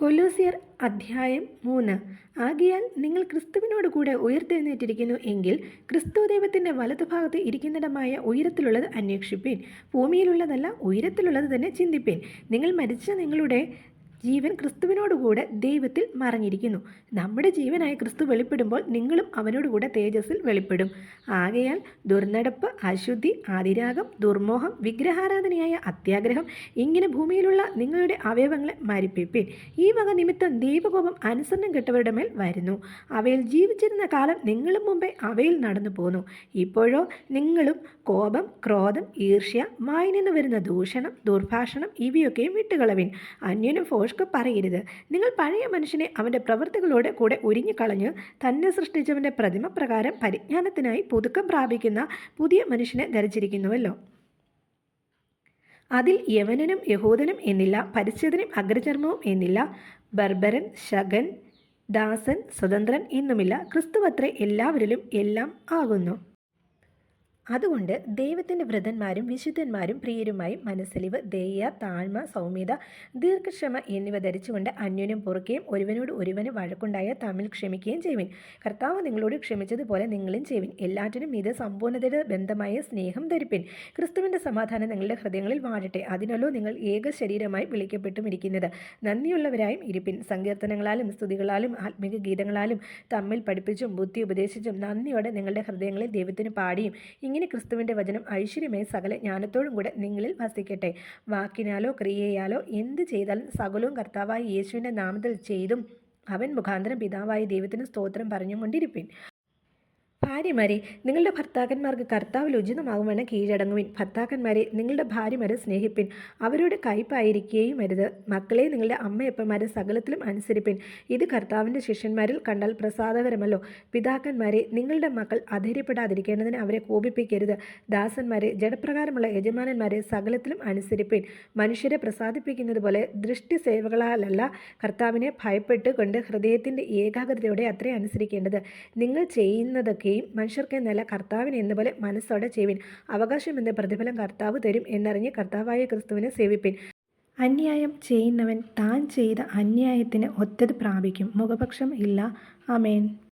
കൊലോസിയർ അധ്യായം മൂന്ന്. ആകിയാൽ നിങ്ങൾ ക്രിസ്തുവിനോട് കൂടെ ഉയർത്തെഴുന്നേറ്റിരിക്കുന്നു എങ്കിൽ ക്രിസ്തു ദൈവത്തിന്റെ വലതുഭാഗത്ത് ഇരിക്കുന്നിടമായ ഉയരത്തിലുള്ളത് അന്വേഷിപ്പീൻ. ഭൂമിയിലുള്ളതല്ല ഉയരത്തിലുള്ളത് തന്നെ ചിന്തിപ്പീൻ. നിങ്ങൾ മരിച്ച നിങ്ങളുടെ ജീവൻ ക്രിസ്തുവിനോടുകൂടെ ദൈവത്തിൽ മറഞ്ഞിരിക്കുന്നു. നമ്മുടെ ജീവനായ ക്രിസ്തു വെളിപ്പെടുമ്പോൾ നിങ്ങളും അവനോടുകൂടെ തേജസ്സിൽ വെളിപ്പെടും. ആകയാൽ ദുർനടപ്പ് അശുദ്ധി ആദിരാഗം ദുർമോഹം വിഗ്രഹാരാധനയായ അത്യാഗ്രഹം ഇങ്ങനെ ഭൂമിയിലുള്ള നിങ്ങളുടെ അവയവങ്ങളെ മരിപ്പിപ്പിൻ. ഈ വക നിമിത്തം ദൈവകോപം അനുസരണം കെട്ടവരുടെ മേൽ വരുന്നു. അവയിൽ ജീവിച്ചിരുന്ന കാലം നിങ്ങളും മുമ്പേ അവയിൽ നടന്നു പോന്നു. ഇപ്പോഴോ നിങ്ങളും കോപം ക്രോധം ഈർഷ്യ വായിൽ നിന്ന് വരുന്ന ദൂഷണം ദുർഭാഷണം ഇവയൊക്കെയും വിട്ടുകളവിൻ. അന്യനും ഫോഷ്ക്ക് പറയരുത്. നിങ്ങൾ പഴയ മനുഷ്യനെ അവന്റെ പ്രവൃത്തികളോട് കൂടെ ഉരിഞ്ഞുകളഞ്ഞ് തന്നെ സൃഷ്ടിച്ചവന്റെ പ്രതിമ പ്രകാരം പരിജ്ഞാനത്തിനായി പുതുക്കം പ്രാപിക്കുന്ന പുതിയ മനുഷ്യനെ ധരിച്ചിരിക്കുന്നുവല്ലോ. അതിൽ യവനനും യഹൂദനും എന്നില്ല പരിച്ഛേദനും അഗ്രചർമ്മവും എന്നില്ല ബർബരൻ ശകൻ ദാസൻ സ്വതന്ത്രൻ എന്നുമില്ല ക്രിസ്തുവത്രേ എല്ലാവരിലും എല്ലാം ആകുന്നു. അതുകൊണ്ട് ദൈവത്തിന്റെ വ്രതന്മാരും വിശുദ്ധന്മാരും പ്രിയരുമായി മനസ്സലിവ് ദയ താഴ്മ സൗമ്യത ദീർഘക്ഷമ എന്നിവ ധരിച്ചുകൊണ്ട് അന്യോന്യം പൊറുക്കുകയും ഒരുവനോട് ഒരുവന് വഴക്കുണ്ടായ തമ്മിൽ ക്ഷമിക്കുകയും ചെയ്യുവിൻ. കർത്താവ് നിങ്ങളോട് ക്ഷമിച്ചതുപോലെ നിങ്ങളും ചെയ്യുവിൻ. എല്ലാറ്റിനും ഇത് സമ്പൂർണതയുടെ ബന്ധമായ സ്നേഹം ധരിപ്പിൻ. ക്രിസ്തുവിന്റെ സമാധാനം നിങ്ങളുടെ ഹൃദയങ്ങളിൽ വാഴട്ടെ. അതിനല്ലോ നിങ്ങൾ ഏക ശരീരമായി വിളിക്കപ്പെട്ടുമിരിക്കുന്നത് നന്ദിയുള്ളവരായും ഇരിപ്പിൻ. സങ്കീർത്തനങ്ങളാലും സ്തുതികളാലും ആത്മീക ഗീതങ്ങളാലും തമ്മിൽ പഠിപ്പിച്ചും ബുദ്ധി ഉപദേശിച്ചും നന്ദിയോടെ നിങ്ങളുടെ ഹൃദയങ്ങളിൽ ദൈവത്തിന് പാടിയും. ഇങ്ങനെ ക്രിസ്തുവിന്റെ വചനം ഐശ്വര്യമായി സകല ജ്ഞാനത്തോടും കൂടെ നിങ്ങളിൽ വസിക്കട്ടെ. വാക്കിനാലോ ക്രിയയാലോ എന്ത് ചെയ്താലും സകലവും കർത്താവായി യേശുവിന്റെ നാമത്തിൽ ചെയ്തും അവൻ മുഖാന്തരം പിതാവായ ദൈവത്തിന് സ്തോത്രം പറഞ്ഞുകൊണ്ടിരിപ്പിൻ. ഭാര്യമാരെ നിങ്ങളുടെ ഭർത്താക്കന്മാർക്ക് കർത്താവിൽ ഉചിതമാകുമെന്ന് കീഴടങ്ങുവിൻ. ഭർത്താക്കന്മാരെ നിങ്ങളുടെ ഭാര്യമാരെ സ്നേഹിപ്പിൻ. അവരോട് കയ്പായിരിക്കുകയും അരുത്. മക്കളെ നിങ്ങളുടെ അമ്മയപ്പന്മാരെ സകലത്തിലും അനുസരിപ്പിൻ. ഇത് കർത്താവിന്റെ ശിഷ്യന്മാരിൽ കണ്ടാൽ പ്രസാദകരമല്ലോ. പിതാക്കന്മാരെ നിങ്ങളുടെ മക്കൾ അധൈര്യപ്പെടാതിരിക്കേണ്ടതിന് അവരെ കോപിപ്പിക്കരുത്. ദാസന്മാരെ ജഡപ്രകാരമുള്ള യജമാനന്മാരെ സകലത്തിലും അനുസരിപ്പിൻ. മനുഷ്യരെ പ്രസാദിപ്പിക്കുന്നത് പോലെ ദൃഷ്ടി സേവകളാലല്ല കർത്താവിനെ ഭയപ്പെട്ട് കൊണ്ട് ഹൃദയത്തിന്റെ ഏകാഗ്രതയോടെ അത്രേ അനുസരിക്കേണ്ടത്. നിങ്ങൾ ചെയ്യുന്നതൊക്കെയും മനുഷ്യർക്ക് എന്നല്ല കർത്താവിന് എന്നപോലെ മനസ്സോടെ ചെയ്യുവിൻ. അവകാശം എന്ന പ്രതിഫലം കർത്താവ് തരും എന്നറിഞ്ഞ് കർത്താവായ ക്രിസ്തുവിനെ സേവിപ്പിൻ. അന്യായം ചെയ്യുന്നവൻ താൻ ചെയ്ത അന്യായത്തിന് ഒത്തത് പ്രാപിക്കും. മുഖപക്ഷം ഇല്ല. ആമേൻ.